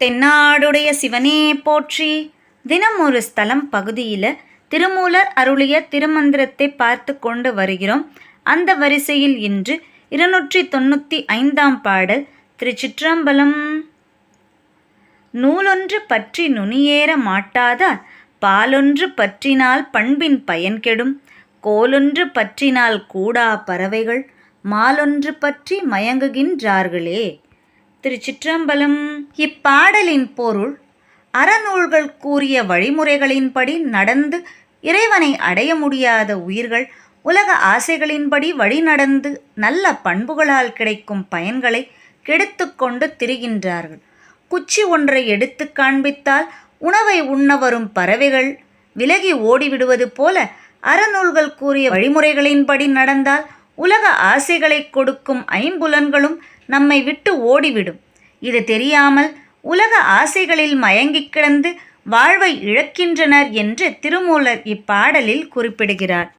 தென்னாடுடைய சிவனே போற்றி. தினம் ஒரு ஸ்தலம் பகுதியில் திருமூலர் அருளிய திருமந்திரத்தை பார்த்து கொண்டு வருகிறோம். அந்த வரிசையில் இன்று இருநூற்றி தொண்ணூற்றி ஐந்தாம் பாடல் திருச்சிற்றம்பலம். நூலொன்று பற்றி நுனியேற மாட்டாதார் பாலொன்று பற்றினால் பண்பின் பயன் கெடும். கோலொன்று பற்றினால் கூடா பறவைகள். மாலொன்று பற்றி மயங்குகின்றார்களே. திருச்சிற்றம்பலம். இப்பாடலின் பொருள் அறநூல்கள் கூறிய வழிமுறைகளின்படி நடந்து இறைவனை அடைய முடியாத உயிர்கள் உலக ஆசைகளின்படி வழிநடந்து நல்ல பண்புகளால் கிடைக்கும் பயன்களை கெடுத்துக்கொண்டு திரிகின்றார்கள். குச்சி ஒன்றை எடுத்து காண்பித்தால் உணவை உண்ண வரும் பறவைகள் விலகி ஓடிவிடுவது போல அறநூல்கள் கூறிய வழிமுறைகளின்படி நடந்தால் உலக ஆசைகளை கொடுக்கும் ஐம்புலன்களும் நம்மை விட்டு ஓடிவிடும். இது தெரியாமல் உலக ஆசைகளில் மயங்கிக் கிடந்து வாழ்வை இழக்கின்றனர் என்று திருமூலர் இப்பாடலில் குறிப்பிடுகிறார்.